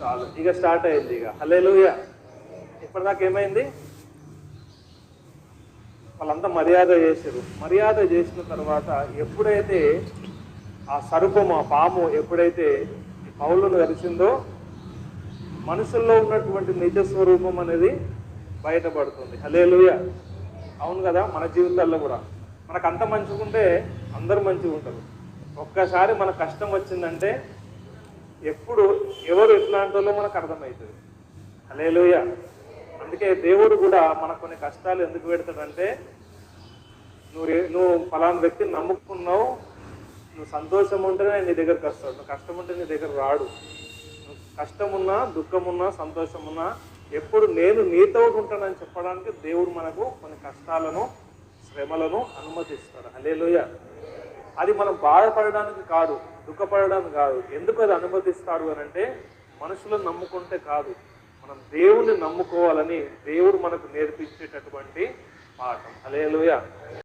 చాలు. ఇక స్టార్ట్ అయింది ఇక. హలేలుయ ఇప్పటిదాకా ఏమైంది? వాళ్ళంతా మర్యాద చేశారు మర్యాద చేసిన తర్వాత ఎప్పుడైతే ఆ సర్పము ఆ పాము ఎప్పుడైతే పౌలను కలిసిందో మనుషుల్లో ఉన్నటువంటి నిజ స్వరూపం అనేది బయటపడుతుంది. హలేలుయ అవును కదా మన జీవితాల్లో కూడా. మనకు అంత మంచిగుంటే అందరూ మంచిగా ఉంటారు ఒక్కసారి మన కష్టం వచ్చిందంటే ఎప్పుడు ఎవరు ఎట్లాంటి వాళ్ళో మనకు అర్థమవుతుంది. హలేలుయ అందుకే దేవుడు కూడా మనకు కొన్ని కష్టాలు ఎందుకు పెడతాడంటే నువ్వు నువ్వు ఫలానా వ్యక్తిని నమ్ముకున్నావు నువ్వు సంతోషం ఉంటేనే నీ దగ్గరకు వస్తాడు. నువ్వు కష్టం ఉంటే నీ దగ్గర రాడు. నువ్వు కష్టం ఉన్నా దుఃఖం ఉన్నా సంతోషం ఉన్నా ఎప్పుడు నేను నీతో ఉంటానని చెప్పడానికి దేవుడు మనకు కొన్ని కష్టాలను శ్రమలను అనుమతిస్తాడు. హలేలుయ అది మనం బాధపడడానికి కాదు దుఃఖపడడానికి కాదు. ఎందుకు అది అనుమతిస్తాడు అని అంటే మనుషులను నమ్ముకుంటే కాదు. మనం దేవుణ్ణి నమ్ముకోవాలని దేవుడు మనకు నేర్పించేటటువంటి పాఠం. హలేలుయ